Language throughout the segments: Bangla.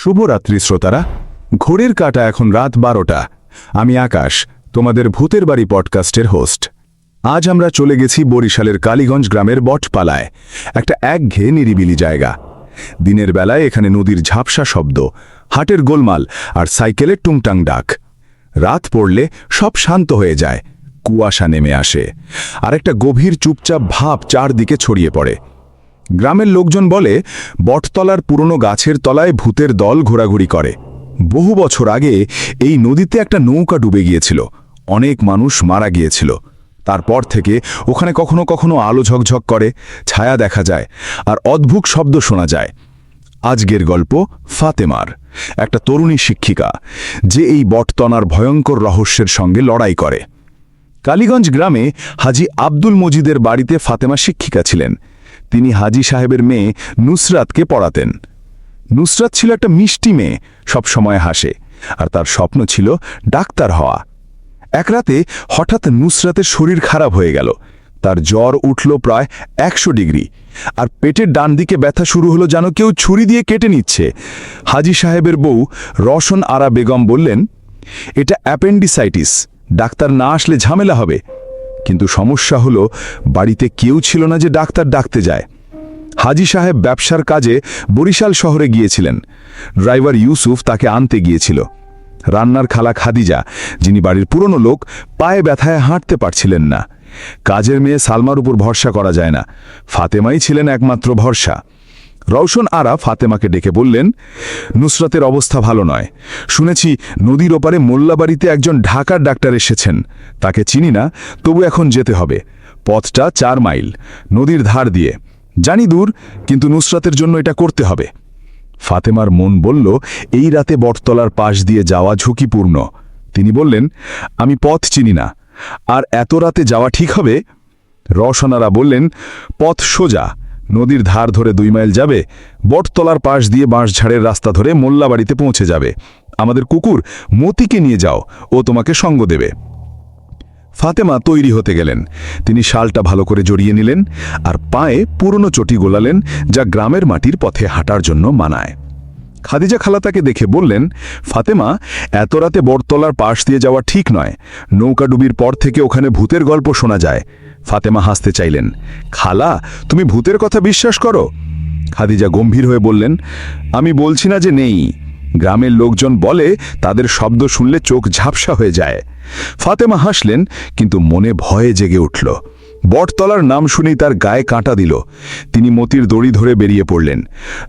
শুভরাত্রি, শ্রোতারা। ঘোরের কাটা এখন রাত বারোটা। আমি আকাশ, তোমাদের ভূতের বাড়ি পডকাস্টের হোস্ট। আজ আমরা চলে গেছি বরিশালের কালীগঞ্জ গ্রামের বটপালায়, একটা একঘেয়ে নিরিবিলি জায়গা। দিনের বেলায় এখানে নদীর ঝাপসা শব্দ, হাটের গোলমাল আর সাইকেলের টুংটাং ডাক। রাত পড়লে সব শান্ত হয়ে যায়, কুয়াশা নেমে আসে আর একটা গভীর চুপচাপ ভাব চারদিকে ছড়িয়ে পড়ে। গ্রামের লোকজন বলে, বটতলার পুরনো গাছের তলায় ভূতের দল ঘোরাঘুরি করে। বহু বছর আগে এই নদীতে একটা নৌকা ডুবে গিয়েছিল। অনেক মানুষ মারা গিয়েছিল। তারপর থেকে ওখানে কখনো কখনো আলো ঝকঝক করে, ছায়া দেখা যায়, আর অদ্ভুত শব্দ শোনা যায়। আজকের গল্প ফাতেমার, একটা তরুণী শিক্ষিকা, যে এই বটতনার ভয়ঙ্কর রহস্যের সঙ্গে লড়াই করে। কালীগঞ্জ গ্রামে হাজি আব্দুল মজিদের বাড়িতে ফাতেমা শিক্ষিকা ছিলেন। তিনি হাজি সাহেবের মেয়ে নুসরাতকে পড়াতেন। নুসরাত ছিল একটা মিষ্টি মেয়ে সবসময় হাসে, আর তার স্বপ্ন ছিল ডাক্তার হওয়া। এক রাতে হঠাৎ নুসরাতের শরীর খারাপ হয়ে গেল। তার জ্বর উঠল প্রায় একশো ডিগ্রি, আর পেটের ডান দিকে ব্যথা শুরু হলো যেন কেউ ছুরি দিয়ে কেটে নিচ্ছে। হাজি সাহেবের বউ রশন আরা বেগম বললেন, এটা অ্যাপেন্ডিসাইটিস, ডাক্তার না আসলে ঝামেলা হবে। কিন্তু সমস্যা হলো, বাড়িতে কেউ ছিল না যে ডাক্তার ডাকতে যায়। হাজি সাহেব ব্যবসার কাজে বরিশাল শহরে গিয়েছিলেন। ড্রাইভার ইউসুফ তাকে আনতে গিয়েছিল। রান্নার খালা খাদিজা, যিনি বাড়ির পুরনো লোক, পায়ে ব্যথায় হাঁটতে পারছিলেন না। কাজের মেয়ে সালমার উপর ভরসা করা যায় না। ফাতেমাই ছিলেন একমাত্র ভরসা। রওশন আরা ফাতেমাকে ডেকে বললেন, নুসরাতের অবস্থা ভালো নয়। শুনেছি নদীর ওপারে মোল্লাবাড়িতে একজন ঢাকার ডাক্তার এসেছেন। তাকে চিনি না, তবু এখন যেতে হবে। পথটা চার মাইল, নদীর ধার দিয়ে। জানি দূর, কিন্তু নুসরাতের জন্য এটা করতে হবে। ফাতেমার মন বলল, এই রাতে বটতলার পাশ দিয়ে যাওয়া ঝুঁকিপূর্ণ। তিনি বললেন, আমি পথ চিনি না। আর এত রাতে যাওয়া ঠিক হবে? রওশনারা বললেন, পথ সোজা। নদীর ধার ধরে দুই মাইল যাবে, বটতলার পাশ দিয়ে বাঁশঝাড়ের রাস্তা ধরে মোল্লাবাড়িতে পৌঁছে যাবে। আমাদের কুকুর মতিকে নিয়ে যাও, ও তোমাকে সঙ্গ দেবে। ফাতেমা তৈরি হতে গেলেন। তিনি শালটা ভালো করে জড়িয়ে নিলেন আর পায়ে পুরনো চটি গোলালেন যা গ্রামের মাটির পথে হাঁটার জন্য মানায়। খাদিজা খালা তাকে দেখে বললেন, ফাতেমা, এত রাতে বটতলার পাশ দিয়ে যাওয়া ঠিক নয়। নৌকাডুবির পর থেকে ওখানে ভূতের গল্প শোনা যায়। ফাতেমা হাসতে চাইলেন, খালা, তুমি ভূতের কথা বিশ্বাস করো? খাদিজা গম্ভীর হয়ে বললেন, আমি বলছি না যে নেই। গ্রামের লোকজন বলে তাদের শব্দ শুনলে চোখ ঝাপসা হয়ে যায়। ফাতেমা হাসলেন, কিন্তু মনে ভয়ে জেগে উঠল। বটতলার নাম শুনেই তার গায়ে কাঁটা দিল। তিনি মতির দড়ি ধরে বেরিয়ে পড়লেন।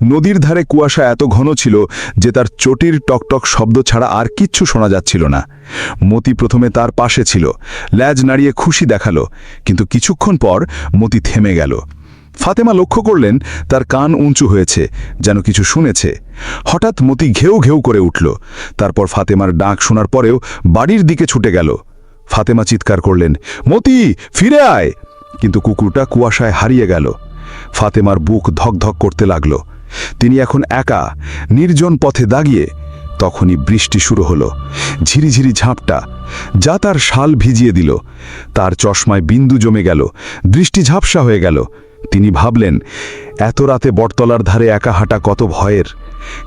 নদীর ধারে কুয়াশা এত ঘন ছিল যে তার চটির টকটক শব্দ ছাড়া আর কিচ্ছু শোনা যাচ্ছিল না। মতি প্রথমে তার পাশে ছিল। ল্যাজ নাড়িয়ে খুশি দেখাল। কিন্তু কিছুক্ষণ পর মতি থেমে গেল। ফাতেমা লক্ষ্য করলেন তার কান উঁচু হয়েছে, যেন কিছু শুনেছে। হঠাৎ মতি ঘেউ ঘেউ করে উঠল। তারপর ফাতেমার ডাক শোনার পরেও বাড়ির দিকে ছুটে গেল। ফাতেমা চিৎকার করলেন, মতি, ফিরে আয়! কিন্তু কুকুরটা কুয়াশায় হারিয়ে গেল। ফাতেমার বুক ধকধক করতে লাগল। তিনি এখন একা, নির্জন পথে দাগিয়ে তখনই বৃষ্টি শুরু হলো। ঝিরিঝিরি ঝাঁপটা, যা তার শাল ভিজিয়ে দিল। তার চশমায় বিন্দু জমে গেল, দৃষ্টি ঝাপসা হয়ে গেল। তিনি ভাবলেন, এত রাতে বটতলার ধারে একা হাঁটা কত ভয়ের?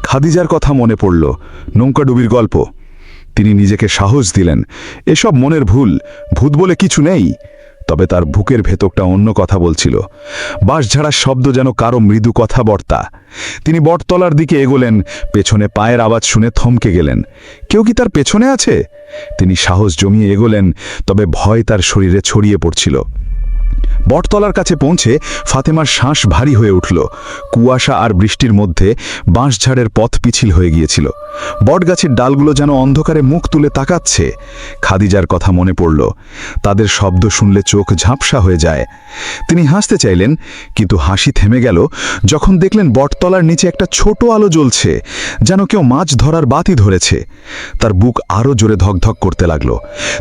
খাদিজার কথা মনে পড়ল, নৌকাডুবির গল্প। তিনি নিজেকে সাহস দিলেন। এসব মনের ভুল, ভূত বলে কিছু নেই। তবে তার বুকের ভেতরটা অন্য কথা বলছিল। বাঁশঝাড়ার শব্দ যেন কারও মৃদু কথা বর্তা তিনি বটতলার দিকে এগোলেন, পেছনে পায়ের আওয়াজ শুনে থমকে গেলেন। কেউ কি তার পেছনে আছে? তিনি সাহস জমিয়ে এগোলেন, তবে ভয় তার শরীরে ছড়িয়ে পড়ছিল। বটতলার কাছে পৌঁছে ফাতেমার শ্বাস ভারী হয়ে উঠল। কুয়াশা আর বৃষ্টির মধ্যে বাঁশঝাড়ের পথ পিছিল হয়ে গিয়েছিল। বটগাছের ডালগুলো যেন অন্ধকারে মুখ তুলে তাকাচ্ছে। খাদিজার কথা মনে পড়ল। তাদের শব্দ শুনলে চোখ ঝাপসা হয়ে যায়। তিনি হাসতে চাইলেন, কিন্তু হাসি থেমে গেল যখন দেখলেন বটতলার নিচে একটা ছোট আলো জ্বলছে, যেন কেউ মাছ ধরার বাতি ধরেছে। তার বুক আরও জোরে ধকধক করতে লাগল।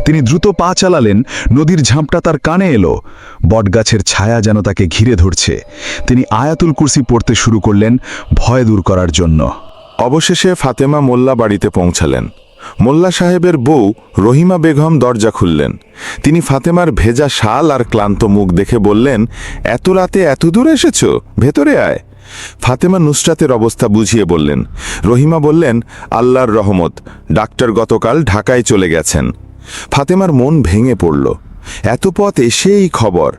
তিনি দ্রুত পা চালালেন, নদীর ঝাঁপটা তার কানে এলো। বটগাছের ছায়া যেন তাকে ঘিরে ধরছে। তিনি আয়াতুল কুরসি পড়তে শুরু করলেন ভয় দূর করার জন্য। অবশেষে ফাতেমা মোল্লা বাড়িতে পৌঁছালেন। মোল্লা সাহেবের বউ রহিমা বেগম দরজা খুললেন। তিনি ফাতেমার ভেজা শাল আর ক্লান্ত মুখ দেখে বললেন, এত রাতে এত দূর এসেছ? ভেতরে আয়। ফাতেমা নুসরাতের অবস্থা বুঝিয়ে বললেন। রহিমা বললেন, আল্লাহর রহমত, ডাক্তার গতকাল ঢাকায় চলে গেছেন। ফাতেমার মন ভেঙে পড়ল। এত পথ এসেই খবর।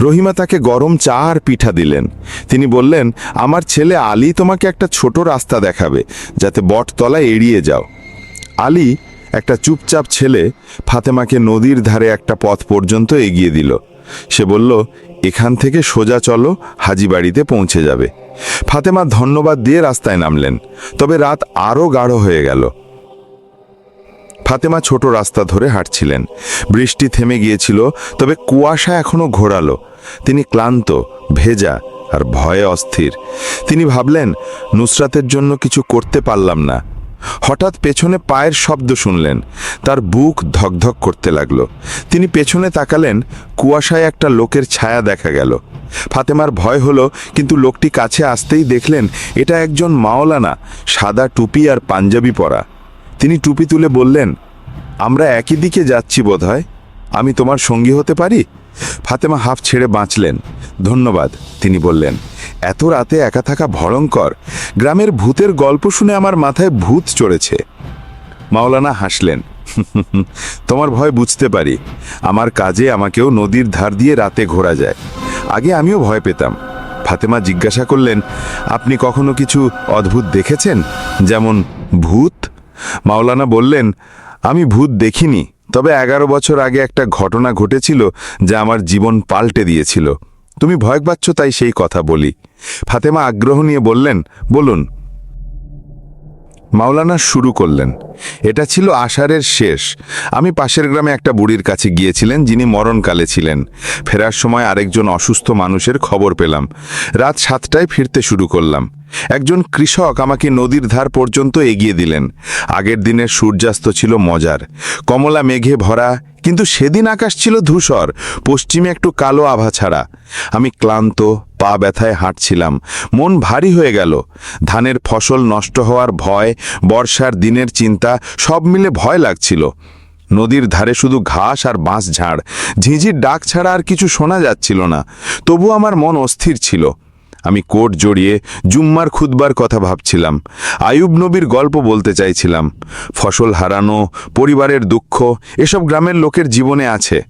রহিমা তাকে গরম চা আর পিঠা দিলেন। তিনি বললেন, আমার ছেলে আলী তোমাকে একটা ছোট রাস্তা দেখাবে, যাতে বটতলা এড়িয়ে যাও। আলী, একটা চুপচাপ ছেলে, ফাতেমাকে নদীর ধারে একটা পথ পর্যন্ত এগিয়ে দিল। সে বলল, এখান থেকে সোজা চলো হাজিবাড়িতে পৌঁছে যাবে। ফাতেমা ধন্যবাদ দিয়ে রাস্তায় নামলেন। তবে রাত আরও গাঢ় হয়ে গেল। ফাতেমা ছোট রাস্তা ধরে হাঁটছিলেন। বৃষ্টি থেমে গিয়েছিল, তবে কুয়াশা এখনও ঘোরালো। তিনি ক্লান্ত, ভেজা আর ভয়ে অস্থির। তিনি ভাবলেন, নুসরাতের জন্য কিছু করতে পারলাম না। হঠাৎ পেছনে পায়ের শব্দ শুনলেন, তার বুক ধকধক করতে লাগল। তিনি পেছনে তাকালেন, কুয়াশায় একটা লোকের ছায়া দেখা গেল। ফাতেমার ভয় হলো, কিন্তু লোকটি কাছে আসতেই দেখলেন, এটা একজন মাওলানা, সাদা টুপি আর পাঞ্জাবি পরা। তিনি টুপি তুলে বললেন, আমরা একই দিকে যাচ্ছি বোধহয়। আমি তোমার সঙ্গী হতে পারি? ফাতেমা হাফ ছেড়ে বাঁচলেন। ধন্যবাদ, তিনি বললেন। এত রাতে একা থাকা ভয়ঙ্কর। গ্রামের ভূতের গল্প শুনে আমার মাথায় ভূত চড়েছে। মাওলানা হাসলেন। তোমার ভয় বুঝতে পারি। আমার কাজে আমাকেও নদীর ধার দিয়ে রাতে ঘোরা যায়। আগে আমিও ভয় পেতাম। ফাতেমা জিজ্ঞাসা করলেন, আপনি কখনো কিছু অদ্ভুত দেখেছেন? যেমন ভূত মাওলানা বললেন, আমি ভূত দেখিনি, তবে এগারো বছর আগে একটা ঘটনা ঘটেছিল যা আমার জীবন পাল্টে দিয়েছিল। তুমি ভয় পাচ্ছ তাই সেই কথা বলি। ফাতেমা আগ্রহ নিয়ে বললেন, বলুন। মাওলানা শুরু করলেন, এটা ছিল আষাঢ়ের শেষ। আমি পাশের গ্রামে একটা বুড়ির কাছে গিয়েছিলেন, যিনি মরণকালে ছিলেন। ফেরার সময় আরেকজন অসুস্থ মানুষের খবর পেলাম। রাত সাতটায় ফিরতে শুরু করলাম। একজন কৃষক আমাকে নদীর ধার পর্যন্ত এগিয়ে দিলেন। আগের দিনের সূর্যাস্ত ছিল মজার। কমলা মেঘে ভরা, কিন্তু সেদিন আকাশ ছিল ধূসর, পশ্চিমে একটু কালো আভা ছাড়া। আমি ক্লান্ত, পা ব্যথায় হাঁটছিলাম, মন ভারী হয়ে গেল। ধানের ফসল নষ্ট হওয়ার ভয়, বর্ষার দিনের চিন্তা, সব মিলে ভয় লাগছিল। নদীর ধারে শুধু ঘাস আর বাঁশ ঝাড়, ঝিঁঝির ডাক ছাড়া আর কিছু শোনা যাচ্ছিল না। তবু আমার মন অস্থির ছিল। আমি কোট জড়িয়ে জুম্মার খুদবার কথা ভাবছিলাম। আয়ুব নবীর গল্প বলতে চাইছিলাম। ফসল হারানো, পরিবারের দুঃখ, এসব গ্রামের লোকের জীবনে আছে।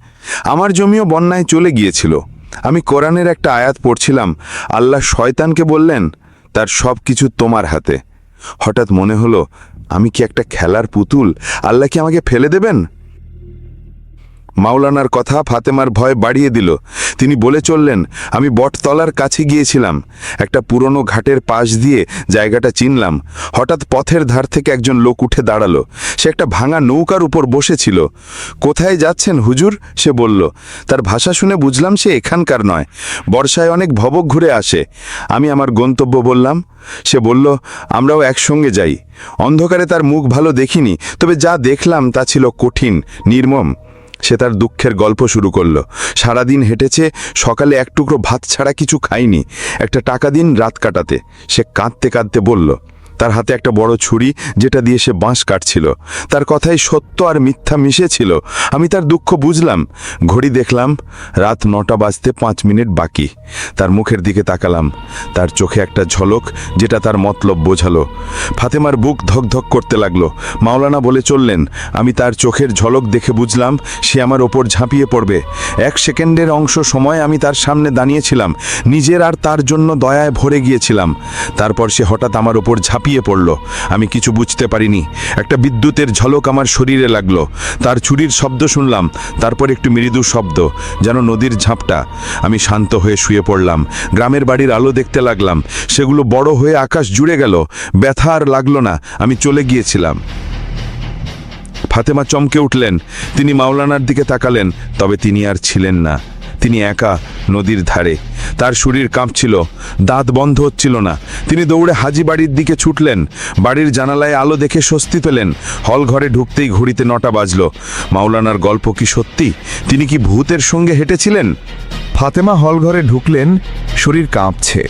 আমার জমিও বন্যায় চলে গিয়েছিল। আমি কোরআনের একটা আয়াত পড়ছিলাম। আল্লাহ শয়তানকে বললেন, তার সব কিছু তোমার হাতে। হঠাৎ মনে হলো, আমি কি একটা খেলার পুতুল? আল্লাহ কি আমাকে ফেলে দেবেন? মাওলানার কথা ফাতেমার ভয় বাড়িয়ে দিল। তিনি বলে চললেন, আমি বটতলার কাছে গিয়েছিলাম। একটা পুরনো ঘাটের পাশ দিয়ে জায়গাটা চিনলাম। হঠাৎ পথের ধার থেকে একজন লোক উঠে দাঁড়াল। সে একটা ভাঙা নৌকার উপর বসেছিল। কোথায় যাচ্ছেন হুজুর? সে বলল। তার ভাষা শুনে বুঝলাম সে এখানকার নয়। বর্ষায় অনেক ভবক ঘুরে আসে। আমি আমার গন্তব্য বললাম। সে বলল, আমরাও একসঙ্গে যাই। অন্ধকারে তার মুখ ভালো দেখিনি, তবে যা দেখলাম তা ছিল কঠিন, নির্মম। সে তার দুঃখের গল্প শুরু করল। সারাদিন হেঁটেছে, সকালে এক টুকরো ভাত ছাড়া কিছু খায়নি। একটা টাকা দিন রাত কাটাতে। সে কাঁদতে কাঁদতে বলল তার হাতে একটা বড় ছুরি যেটা দিয়ে সে বাঁশ কাটছিল। তার কথায় সত্য আর মিথ্যা মিশেছিল। আমি তার দুঃখ বুঝলাম। ঘড়ি দেখলাম, রাত নটা বাজতে পাঁচ মিনিট বাকি। তার মুখের দিকে তাকালাম। তার চোখে একটা ঝলক যেটা তার মতলব বোঝালো। ফাতেমার বুক ধকধক করতে লাগল। মাওলানা বলে চললেন, আমি তার চোখের ঝলক দেখে বুঝলাম, সে আমার ওপর ঝাঁপিয়ে পড়বে। এক সেকেন্ডের অংশ সময় আমি তার সামনে দাঁড়িয়েছিলাম। নিজের আর তার জন্য দয়ায় ভরে গিয়েছিলাম। তারপর সে হঠাৎ আমার ওপর ঝাঁপিয়ে পড়ল। আমি কিছু বুঝতে পারিনি। একটা বিদ্যুতের ঝলক আমার শরীরে লাগল। তার ছুরির শব্দ শুনলাম, তারপর একটু মৃদু শব্দ, যেন নদীর ঝাঁপটা। আমি শান্ত হয়ে শুয়ে পড়লাম। গ্রামের বাড়ির আলো দেখতে লাগলাম। সেগুলো বড় হয়ে আকাশ জুড়ে গেল। ব্যথা আর লাগল না। আমি চলে গিয়েছিলাম। ফাতেমা চমকে উঠলেন। তিনি মাওলানার দিকে তাকালেন, তবে তিনি আর ছিলেন না। তিনি একা নদীর ধারে। তার শরীর কাঁপছিল, দাঁত বন্ধ হচ্ছিল না। তিনি দৌড়ে হাজি বাড়ির দিকে ছুটলেন, বাড়ির জানালায় আলো দেখে স্বস্তি পেলেন। হল ঘরে ঢুকতেই ঘড়িতে নটা বাজল। মাওলানার গল্প কি সত্যি? তিনি কি ভূতের সঙ্গে হেঁটেছিলেন? ফাতেমা হল ঘরে ঢুকলেন, শরীর কাঁপছে।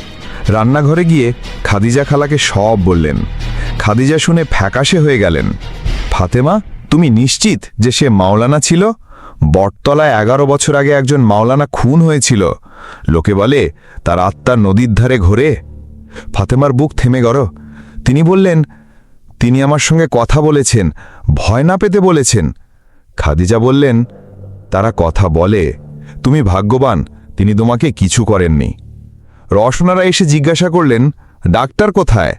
রান্নাঘরে গিয়ে খাদিজা খালাকে সব বললেন। খাদিজা শুনে ফ্যাকাশে হয়ে গেলেন। ফাতেমা, তুমি নিশ্চিত যে সে মাওলানা ছিল? বটতলায় এগারো বছর আগে একজন মাওলানা খুন হয়েছিল। লোকে বলে, তার আত্মা নদীর ধারে ঘোরে। ফাতেমার বুক থেমে গড়। তিনি বললেন, তিনি আমার সঙ্গে কথা বলেছেন, ভয় না পেতে বলেছেন। খাদিজা বললেন, তারা কথা বলে। তুমি ভাগ্যবান, তিনি তোমাকে কিছু করেননি। রসনারা এসে জিজ্ঞাসা করলেন, ডাক্তার কোথায়?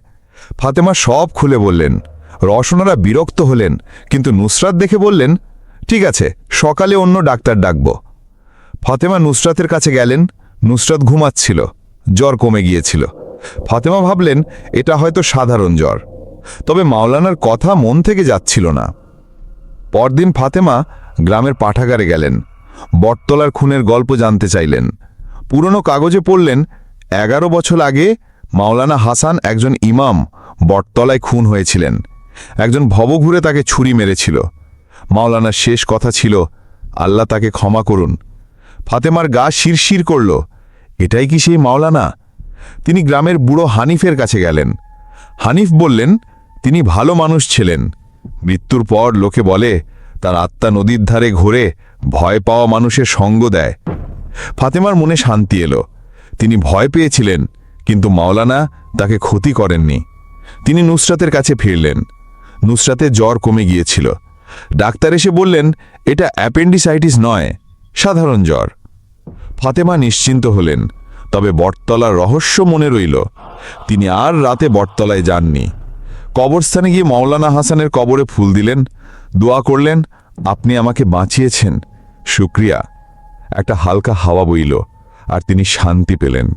ফাতেমা সব খুলে বললেন। রসনারা বিরক্ত হলেন, কিন্তু নুসরাত দেখে বললেন ঠিক আছে, সকালে অন্য ডাক্তার ডাকব। ফাতেমা নুসরাতের কাছে গেলেন, নুসরাত ঘুমাচ্ছিল, জ্বর কমে গিয়েছিল। ফাতেমা ভাবলেন, এটা হয়তো সাধারণ জ্বর। তবে মাওলানার কথা মন থেকে যাচ্ছিল না। পরদিন ফাতেমা গ্রামের পাঠাগারে গেলেন, বটতলার খুনের গল্প জানতে চাইলেন। পুরনো কাগজে পড়লেন, এগারো বছর আগে মাওলানা হাসান একজন ইমাম বটতলায় খুন হয়েছিলেন। একজন ভবঘুরে তাকে ছুরি মেরেছিল। মাওলানার শেষ কথা ছিল, আল্লাহ তাকে ক্ষমা করুন। ফাতেমার গা শিরশির করল। এটাই কি সেই মাওলানা? তিনি গ্রামের বুড়ো হানিফের কাছে গেলেন। হানিফ বললেন, তিনি ভালো মানুষ ছিলেন। মৃত্যুর পর লোকে বলে, তার আত্মা নদীর ধারে ঘোরে ভয় পাওয়া মানুষের সঙ্গ দেয়। ফাতেমার মনে শান্তি এলো। তিনি ভয় পেয়েছিলেন, কিন্তু মাওলানা তাকে ক্ষতি করেননি। তিনি নুসরাতের কাছে ফিরলেন। নুসরাতের জ্বর কমে গিয়েছিল। ডাক্তার এসে বললেন, এটা অ্যাপেন্ডিসাইটিস নয়, সাধারণ জ্বর। ফাতেমা নিশ্চিন্ত হলেন, তবে বটতলার রহস্য মনে রইল। তিনি আর রাতে বটতলায় যাননি। কবরস্থানে গিয়ে মৌলানা হাসানের কবরে ফুল দিলেন, দোয়া করলেন, আপনি আমাকে বাঁচিয়েছেন, শুক্রিয়া। একটা হালকা হাওয়া বইল, আর তিনি শান্তি পেলেন।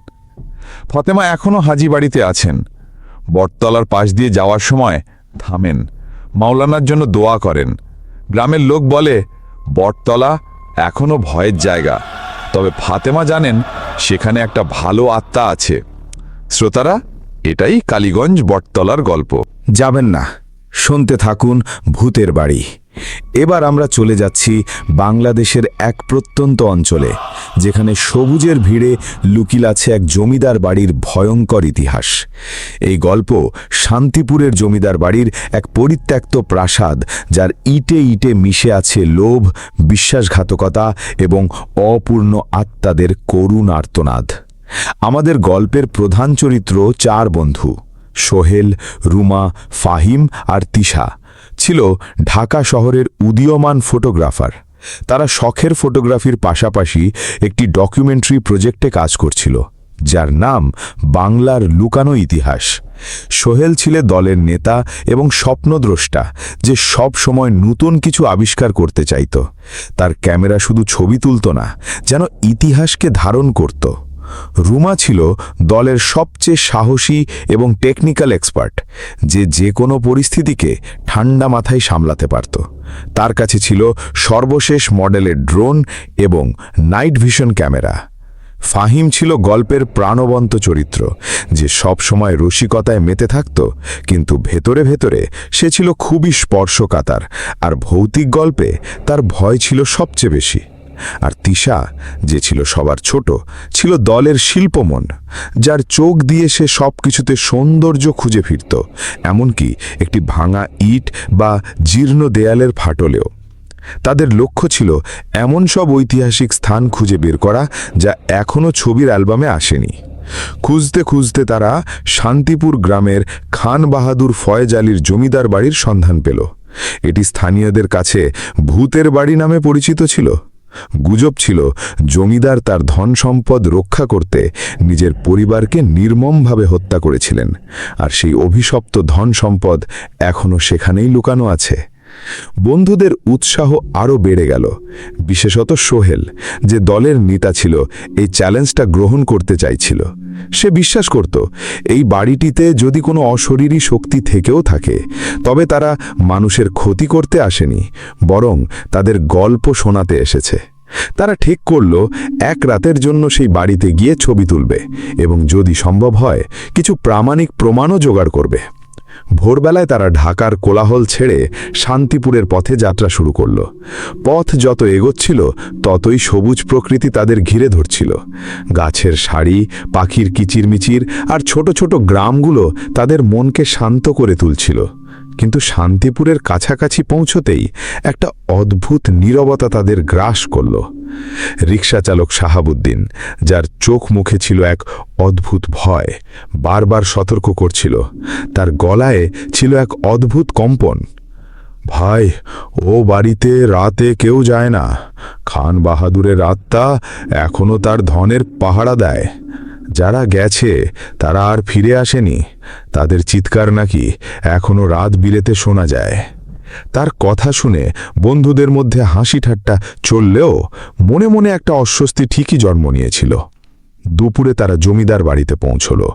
ফতেমা এখনও হাজি বাড়িতে আছেন। বটতলার পাশ দিয়ে যাওয়ার সময় থামেন। মাওলানার জন্য দোয়া করেন। গ্রামের লোক বলে, বটতলা এখনও ভয়ের জায়গা। তবে ফাতেমা জানেন, সেখানে একটা ভালো আত্মা আছে। শ্রোতারা, এটাই কালীগঞ্জ বটতলার গল্প। যাবেন না। শুনতে থাকুন ভূতের বাড়ি। এবার আমরা চলে যাচ্ছি বাংলাদেশের এক প্রত্যন্ত অঞ্চলে, যেখানে সবুজের ভিড়ে লুকিল আছে এক জমিদার বাড়ির ভয়ঙ্কর ইতিহাস। এই গল্প শান্তিপুরের জমিদার বাড়ির এক পরিত্যক্ত প্রাসাদ, যার ইটে ইটে মিশে আছে লোভ, বিশ্বাসঘাতকতা এবং অপূর্ণ আত্মাদের করুণ আর্তনাদ। আমাদের গল্পের প্রধান চরিত্র চার বন্ধু, সোহেল, রুমা, ফাহিম আর তিশা। ছিল ঢাকা শহরের উদীয়মান ফটোগ্রাফার। তারা শখের ফটোগ্রাফির পাশাপাশি একটি ডকুমেন্টারি প্রজেক্টে কাজ করছিল, যার নাম বাংলার লুকানো ইতিহাস। সোহেল ছিলে দলের নেতা এবং স্বপ্নদ্রষ্টা যে সব সময় নতুন কিছু আবিষ্কার করতে চাইত। তার ক্যামেরা শুধু ছবি তুলত না, যেন ইতিহাসকে ধারণ করত। রুমা ছিল দলের সবচেয়ে সাহসী এবং টেকনিক্যাল এক্সপার্ট যে যে কোনো পরিস্থিতিকে ঠান্ডা মাথায় সামলাতে পারত। তার কাছে ছিল সর্বশেষ মডেলের ড্রোন এবং নাইট ভিশন ক্যামেরা। ফাহিম ছিল গল্পের প্রাণবন্ত চরিত্র, যে সব সময় রসিকতায় মেতে থাকত, কিন্তু ভেতরে ভেতরে সে ছিল খুবই স্পর্শকাতার, আর ভৌতিক গল্পে তার ভয় ছিল সবচেয়ে বেশি। আর তিশা, যে ছিল সবার ছোট, ছিল দলের শিল্পমন, যার চোখ দিয়ে সে সব কিছুতে সৌন্দর্য খুঁজে ফিরত, এমনকি একটি ভাঙা ইট বা জীর্ণ দেয়ালের ফাটলেও। তাদের লক্ষ্য ছিল এমন সব ঐতিহাসিক স্থান খুঁজে বের করা যা এখনও ছবির অ্যালবামে আসেনি। খুঁজতে খুঁজতে তারা শান্তিপুর গ্রামের খান বাহাদুর ফয়েজ আলীর জমিদার বাড়ির সন্ধান পেল। এটি স্থানীয়দের কাছে ভূতের বাড়ি নামে পরিচিত ছিল। গুজব ছিল জমিদার তার ধন সম্পদ রক্ষা করতে নিজের পরিবারকে নির্মমভাবে হত্যা করেছিলেন। আর সেই অভিশপ্ত ধন সম্পদ এখনও সেখানেই লুকানো আছে। বন্ধুদের উৎসাহ আরও বেড়ে গেল। বিশেষত সোহেল, যে দলের নেতা ছিল, এই চ্যালেঞ্জটা গ্রহণ করতে চাইছিল। সে বিশ্বাস করত, এই বাড়িটিতে যদি কোনো অশরীরী শক্তি থেকেও থাকে, তবে তারা মানুষের ক্ষতি করতে আসেনি, বরং তাদের গল্প শোনাতে এসেছে। তারা ঠিক করল, এক রাতের জন্য সেই বাড়িতে গিয়ে ছবি তুলবে এবং যদি সম্ভব হয়, কিছু প্রামাণিক প্রমাণও জোগাড় করবে। ভোরবেলায় তারা ঢাকার কোলাহল ছেড়ে শান্তিপুরের পথে যাত্রা শুরু করল। পথ যত এগোচ্ছিল, ততই সবুজ প্রকৃতি তাদের ঘিরে ধরছিল। গাছের শাড়ি পাখির কিচিরমিচির আর ছোট ছোট গ্রামগুলো তাদের মনকে শান্ত করে তুলছিল। কিন্তু শান্তিপুরের কাছাকাছি পৌঁছতেই একটা অদ্ভুত নীরবতা তাদের গ্রাস করল। রিক্সা চালক শাহাবুদ্দিন, যার চোখ মুখে ছিল এক অদ্ভুত ভয়, বারবার সতর্ক করছিল। তার গলায় ছিল এক অদ্ভুত কম্পন। ভাই, ও বাড়িতে রাতে কেউ যায় না। খান বাহাদুরের আত্মা এখনও তার ধনের পাহারা দেয়। যারা গেছে, তারা আর ফিরে আসেনি। তাদের চিৎকার নাকি এখনও রাত বিরেতে শোনা যায়। তার কথা শুনে বন্ধুদের মধ্যে হাসি ঠাট্টা চললেও মনে মনে একটা অস্বস্তি ঠিকই জন্ম নিয়েছিল। দুপুরে তারা জমিদার বাড়িতে পৌঁছল।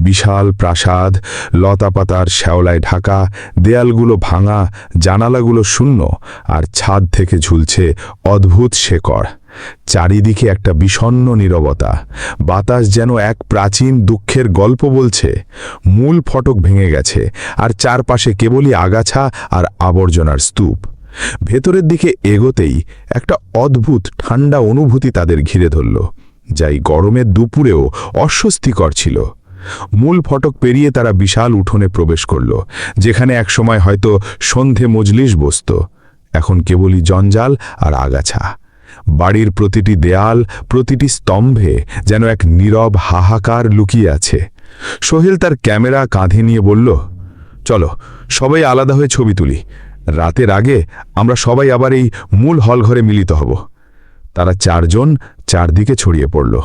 বিশাল প্রাসাদ, লতাপাতার শ্যাওলায় ঢাকা, দেয়ালগুলো ভাঙা, জানালাগুলো শূন্য, আর ছাদ থেকে ঝুলছে অদ্ভুত শেকড়। চারিদিকে একটা বিষণ্ণ নীরবতা। বাতাস যেন এক প্রাচীন দুঃখের গল্প বলছে। মূল ফটক ভেঙে গেছে, আর চারপাশে কেবলই আগাছা আর আবর্জনার স্তূপ। ভেতরের দিকে এগোতেই একটা অদ্ভুত ঠান্ডা অনুভূতি তাদের ঘিরে ধরল, যাই গরমের দুপুরেও অস্বস্তিকর ছিল। মূল ফটক পেরিয়ে তারা বিশাল উঠোনে প্রবেশ করল, যেখানে একসময় হয়তো সন্ধে মজলিস বসত। এখন কেবলই জঞ্জাল আর আগাছা। বাড়ির প্রতিটি দেয়াল, প্রতিটি স্তম্ভে যেন এক নীরব হাহাকার লুকিয়ে আছে। সোহেল তার ক্যামেরা কাঁধে নিয়ে বলল, চলো, সবাই আলাদা হয়ে ছবি তুলি। রাতের আগে আমরা সবাই আবার এই মূল হল ঘরে মিলিত হব। তারা চারজন চারদিকে ছড়িয়ে পড়ল।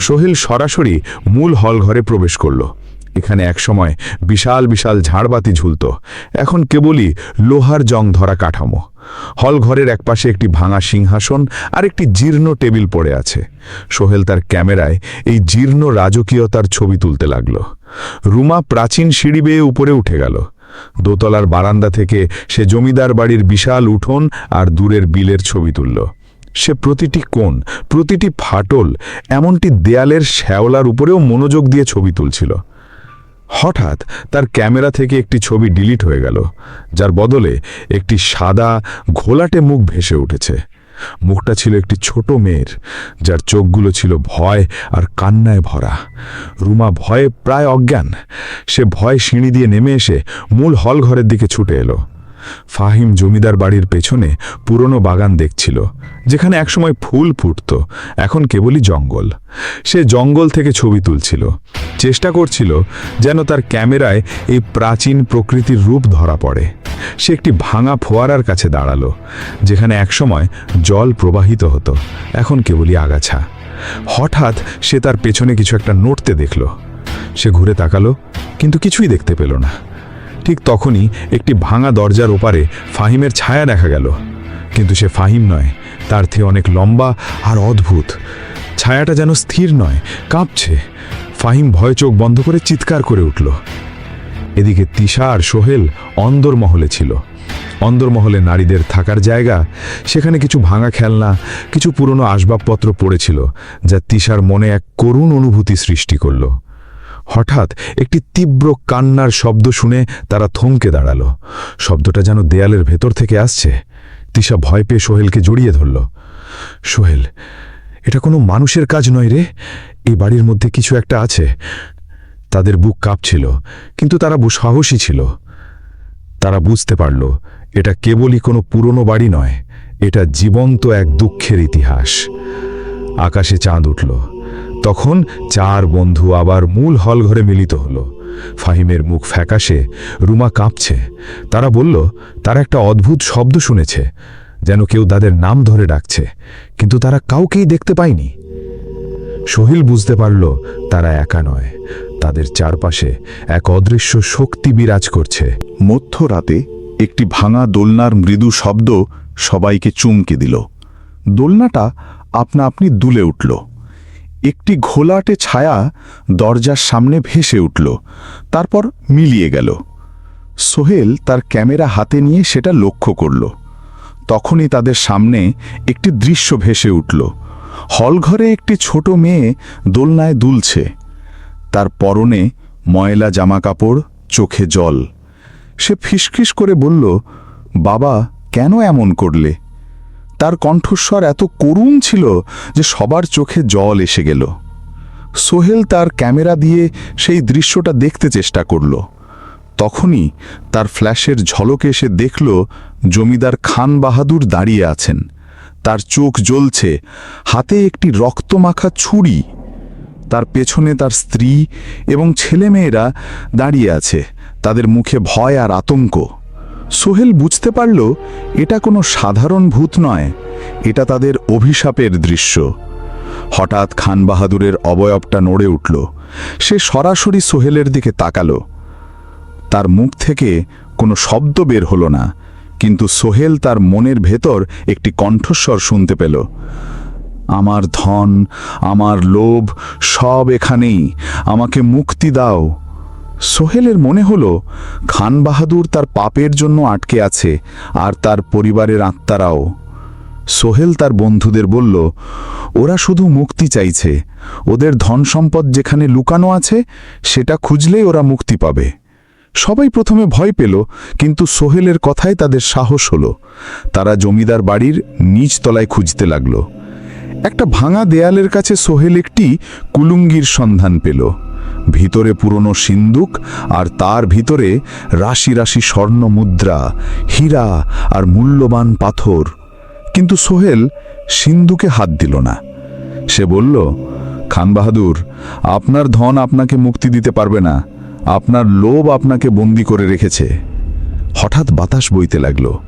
সোহেল সরাসরি মূল হল ঘরে প্রবেশ করল। এখানে একসময় বিশাল বিশাল ঝাড়বাতি ঝুলত। এখন কেবলই লোহার জং ধরা কাঠামো। হল ঘরের একপাশে একটি ভাঙা সিংহাসন আর একটি জীর্ণ টেবিল পড়ে আছে। সোহেল তার ক্যামেরায় এই জীর্ণ রাজকীয়তার ছবি তুলতে লাগল। রুমা প্রাচীন সিঁড়ি বেয়ে উপরে উঠে গেল। দোতলার বারান্দা থেকে সে জমিদার বাড়ির বিশাল উঠোন আর দূরের বিলের ছবি তুলল। সে প্রতিটি কোণ, প্রতিটি ফাটল এমনটি দেয়ালের শ্যাওলার উপরেও মনোযোগ দিয়ে ছবি তুলছিল। হঠাৎ তার ক্যামেরা থেকে একটি ছবি ডিলিট হয়ে গেল, যার বদলে একটি সাদা, ঘোলাটে মুখ ভেসে উঠেছে। মুখটা ছিল একটি ছোট মেয়ের, যার চোখগুলো ছিল ভয় আর কান্নায় ভরা। রুমা ভয়ে প্রায় অজ্ঞান। সে ভয় সিঁড়ি দিয়ে নেমে এসে মূল হল ঘরের দিকে ছুটে এলো। ফাহিম জমিদার বাড়ির পেছনে পুরনো বাগান দেখছিল, যেখানে একসময় ফুল ফুটত, এখন কেবলই জঙ্গল। সে জঙ্গল থেকে ছবি তুলছিল, চেষ্টা করছিল যেন তার ক্যামেরায় এই প্রাচীন প্রকৃতির রূপ ধরা পড়ে। সে একটি ভাঙা ফোয়ারার কাছে দাঁড়াল, যেখানে একসময় জল প্রবাহিত হতো, এখন কেবলই আগাছা। হঠাৎ সে তার পেছনে কিছু একটা নড়তে দেখল। সে ঘুরে তাকালো, কিন্তু কিছুই দেখতে পেল না। ঠিক তখনই একটি ভাঙা দরজার ওপারে ফাহিমের ছায়া দেখা গেল। কিন্তু সে ফাহিম নয়, তার থেকে অনেক লম্বা আর অদ্ভুত। ছায়াটা যেন স্থির নয়, কাঁপছে। ফাহিম ভয় চোখ বন্ধ করে চিৎকার করে উঠল। এদিকে তিশা আর সোহেল অন্দরমহলে ছিল। অন্দরমহলে নারীদের থাকার জায়গা, সেখানে কিছু ভাঙা খেলনা, কিছু পুরনো আসবাবপত্র পড়েছিল, যা তিশার মনে এক করুণ অনুভূতি সৃষ্টি করল। হঠাৎ একটি তীব্র কান্নার শব্দ শুনে তারা থমকে দাঁড়াল। শব্দটা যেন দেয়ালের ভেতর থেকে আসছে। তিশা ভয় পেয়ে সোহেলকে জড়িয়ে ধরল। সোহেল, এটা কোনো মানুষের কাজ নয় রে। এই বাড়ির মধ্যে কিছু একটা আছে। তাদের বুক কাঁপছিল, কিন্তু তারা সাহসী ছিল। তারা বুঝতে পারল, এটা কেবলই কোনো পুরনো বাড়ি নয়। এটা জীবন্ত এক দুঃখের ইতিহাস। আকাশে চাঁদ উঠল। তখন চার বন্ধু আবার মূল হলঘরে মিলিত হলো। ফাহিমের মুখ ফ্যাকাশে, রুমা কাঁপছে। তারা বলল, তারা একটা অদ্ভুত শব্দ শুনেছে, যেন কেউ তাদের নাম ধরে ডাকছে, কিন্তু তারা কাউকেই দেখতে পায়নি। সোহিল বুঝতে পারল, তারা একা নয়। তাদের চারপাশে এক অদৃশ্য শক্তি বিরাজ করছে। মধ্যরাতে একটি ভাঙা দোলনার মৃদু শব্দ সবাইকে চুমকে দিল। দোলনাটা আপনা আপনি দুলে উঠল। একটি ঘোলাটে ছায়া দরজার সামনে ভেসে উঠল, তারপর মিলিয়ে গেল। সোহেল তার ক্যামেরা হাতে নিয়ে সেটা লক্ষ্য করল। তখনই তাদের সামনে একটি দৃশ্য ভেসে উঠল। হলঘরে একটি ছোট মেয়ে দোলনায় দুলছে। তার পরনে ময়লা জামাকাপড়, চোখে জল। সে ফিসফিস করে বলল, বাবা, কেন এমন করলে? তার কণ্ঠস্বর এত করুণ ছিল যে সবার চোখে জল এসে গেল। সোহেল তার ক্যামেরা দিয়ে সেই দৃশ্যটা দেখতে চেষ্টা করল। তখনই তার ফ্ল্যাশের ঝলকে এসে দেখল জমিদার খান বাহাদুর দাঁড়িয়ে আছেন। তার চোখ জ্বলছে, হাতে একটি রক্তমাখা ছুরি। তার পেছনে তার স্ত্রী এবং ছেলেমেয়েরা দাঁড়িয়ে আছে, তাদের মুখে ভয় আর আতঙ্ক। সোহেল বুঝতে পারল, এটা কোনো সাধারণ ভূত নয়, এটা তাদের অভিশাপের দৃশ্য। হঠাৎ খান বাহাদুরের অবয়বটা নড়ে উঠল। সে সরাসরি সোহেলের দিকে তাকালো। তার মুখ থেকে কোনো শব্দ বের হলো না, কিন্তু সোহেল তার মনের ভেতর একটি কণ্ঠস্বর শুনতে পেল। আমার ধন, আমার লোভ, সব এখানেই, আমাকে মুক্তি দাও। সোহেলের মনে হল, খান বাহাদুর তার পাপের জন্য আটকে আছে আর তার পরিবারের আত্মারাও। সোহেল তার বন্ধুদের বলল, ওরা শুধু মুক্তি চাইছে। ওদের ধন সম্পদ যেখানে লুকানো আছে, সেটা খুঁজলেই ওরা মুক্তি পাবে। সবাই প্রথমে ভয় পেল, কিন্তু সোহেলের কথায় তাদের সাহস হলো। তারা জমিদার বাড়ির নিচ তলায় খুঁজতে লাগল। একটা ভাঙা দেয়ালের কাছে সোহেল একটি কুলুঙ্গির সন্ধান পেল। ভিতরে পুরনো সিন্দুক আর তার ভিতরে রাশি রাশি স্বর্ণ মুদ্রা, হীরা আর মূল্যবান পাথর। কিন্তু সোহেল সিন্ধুকে হাত দিল না। সে বলল, খান বাহাদুর, আপনার ধন আপনাকে মুক্তি দিতে পারবে না। আপনার লোভ আপনাকে বন্দি করে রেখেছে। হঠাৎ বাতাস বইতে লাগল।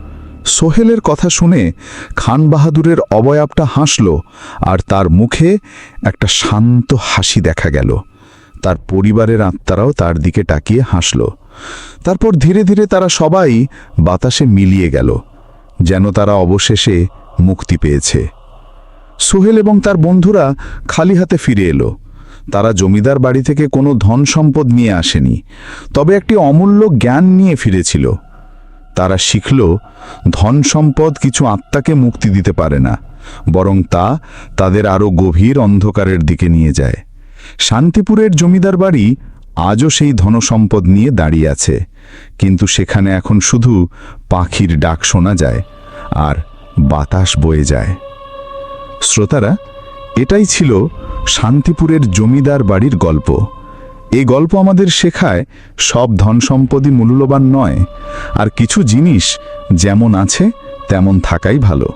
সোহেলের কথা শুনে খান বাহাদুরের অবয়বটা হাসল আর তার মুখে একটা শান্ত হাসি দেখা গেল। তার পরিবারের আত্মারাও তার দিকে তাকিয়ে হাসল। তারপর ধীরে ধীরে তারা সবাই বাতাসে মিলিয়ে গেল, যেন তারা অবশেষে মুক্তি পেয়েছে। সোহেল এবং তার বন্ধুরা খালি হাতে ফিরে এলো। তারা জমিদার বাড়ি থেকে কোনো ধন সম্পদ নিয়ে আসেনি, তবে একটি অমূল্য জ্ঞান নিয়ে ফিরেছিল। তারা শিখল, ধন সম্পদ কিছু আত্মাকে মুক্তি দিতে পারে না, বরং তা তাদের আরও গভীর অন্ধকারের দিকে নিয়ে যায়। শান্তিপুরের জমিদার বাড়ি আজও সেই ধনসম্পদ নিয়ে দাঁড়িয়ে আছে। কিন্তু সেখানে এখন শুধু পাখির ডাক শোনা যায় আর বাতাস বয়ে যায়। শ্রোতারা, এটাই ছিল শান্তিপুরের জমিদার বাড়ির গল্প। এই গল্প আমাদের শেখায় সব ধন সম্পদই মূল্যবান নয়, আর কিছু জিনিস যেমন আছে তেমন থাকাই ভালো।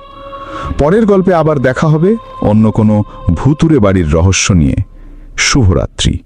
পরের গল্পে আবার দেখা হবে অন্য কোনো ভুতুরে বাড়ির রহস্য নিয়ে। শুভরাত্রি।